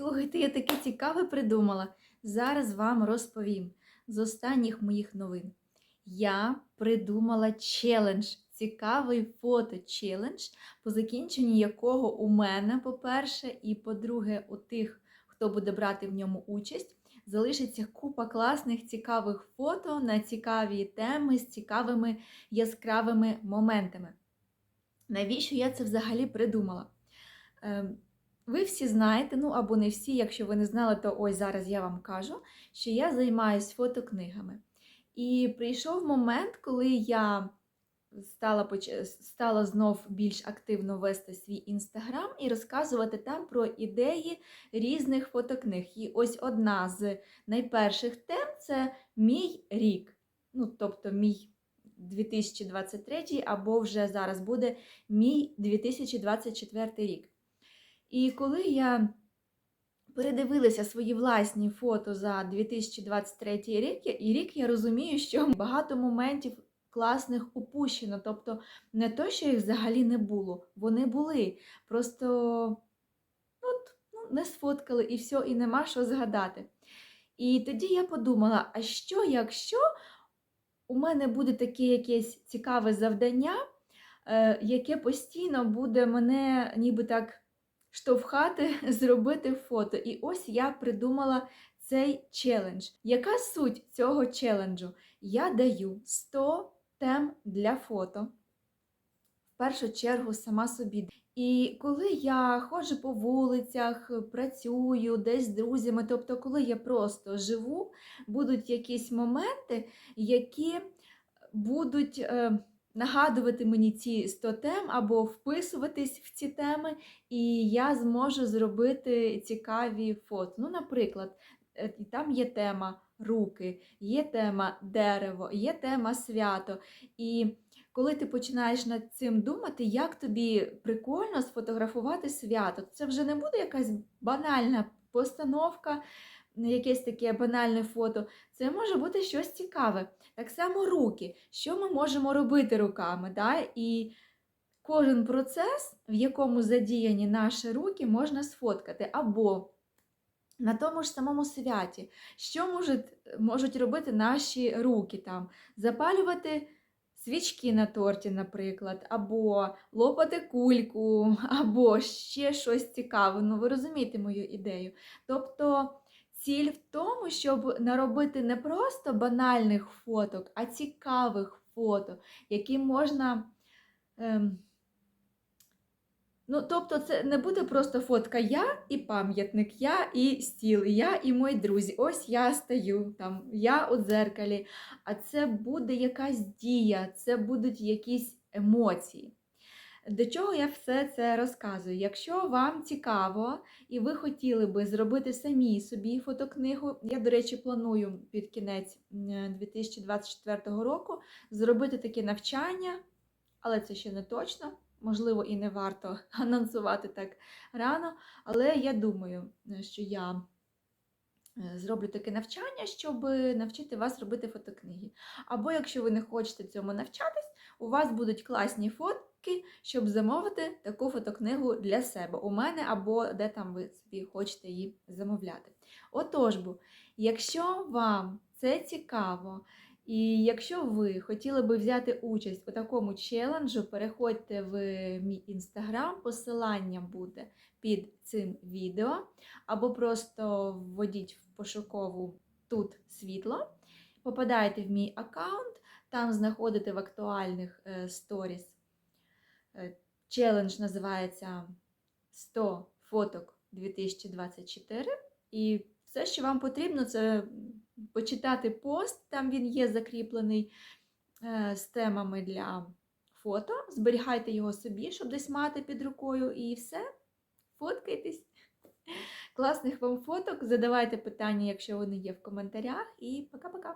Слухайте, я таке цікаве придумала. Зараз вам розповім з останніх моїх новин. Я придумала челендж, цікавий фото-челендж, по закінченні якого у мене, по-перше, і по-друге, у тих, хто буде брати в ньому участь, залишиться купа класних цікавих фото на цікаві теми з цікавими яскравими моментами. Навіщо я це взагалі придумала? Ви всі знаєте, ну або не всі, якщо ви не знали, то ось зараз я вам кажу, що я займаюсь фотокнигами. І прийшов момент, коли я стала стала знов більш активно вести свій інстаграм і розказувати там про ідеї різних фотокниг. І ось одна з найперших тем це мій рік. Ну, тобто мій 2023 або вже зараз буде мій 2024 рік. І коли я передивилася свої власні фото за 2023 рік, і рік я розумію, що багато моментів класних упущено. Тобто не то, що їх взагалі не було, вони були. Просто ну, от, ну, не сфоткали і все, і нема що згадати. І тоді я подумала: а що, якщо у мене буде таке якесь цікаве завдання, е, яке постійно буде мене ніби так штовхати зробити фото. І ось я придумала цей челендж. Яка суть цього челенджу? Я даю 100 тем для фото. В першу чергу сама собі. І коли я ходжу по вулицях, працюю десь з друзями, тобто, коли я просто живу, будуть якісь моменти, які будуть е, нагадувати мені ці 100 тем або вписуватись в ці теми, і я зможу зробити цікаві фото. Ну, наприклад, е, там є тема руки, є тема дерево, є тема свято. І коли ти починаєш над цим думати, як тобі прикольно сфотографувати свято, це вже не буде якась банальна постановка, якесь таке банальне фото. Це може бути щось цікаве. Так само руки. Що ми можемо робити руками? Да? І кожен процес, в якому задіяні наші руки, можна сфоткати. Або на тому ж самому святі, що можуть, можуть робити наші руки там? Запалювати свічки на торті, наприклад, або лопати кульку, або ще щось цікаве. Ну, ви розумієте мою ідею. Тобто ціль в тому, щоб наробити не просто банальних фоток, а цікавих фото, які можна. Ем, Ну, тобто, це не буде просто фотка я і пам'ятник, я і стіл, я і мої друзі. Ось я стою там, я у дзеркалі. А це буде якась дія, це будуть якісь емоції. До чого я все це розказую? Якщо вам цікаво і ви хотіли би зробити самі собі фотокнигу, я, до речі, планую під кінець 2024 року зробити таке навчання, але це ще не точно. Можливо, і не варто анонсувати так рано, але я думаю, е, що я е, зроблю таке навчання, щоб навчити вас робити фотокниги. Або якщо ви не хочете цьому навчатись, у вас будуть класні фотки, щоб замовити таку фотокнигу для себе у мене, або де там ви собі хочете її замовляти. Отож, бо, якщо вам це цікаво, і якщо ви хотіли би взяти участь у такому челенджу, переходьте в мій інстаграм, посилання буде під цим відео, або просто вводіть в пошукову тут світло, попадаєте в мій аккаунт, там знаходите в актуальних е, сторіс. Е, Челендж називається 100 фоток 2024. І все, що вам потрібно, це почитати пост, там він є закріплений е, з темами для фото. Зберігайте його собі, щоб десь мати під рукою, і все. Фоткайтесь. Класних вам фоток. Задавайте питання, якщо вони є в коментарях. І пока-пока.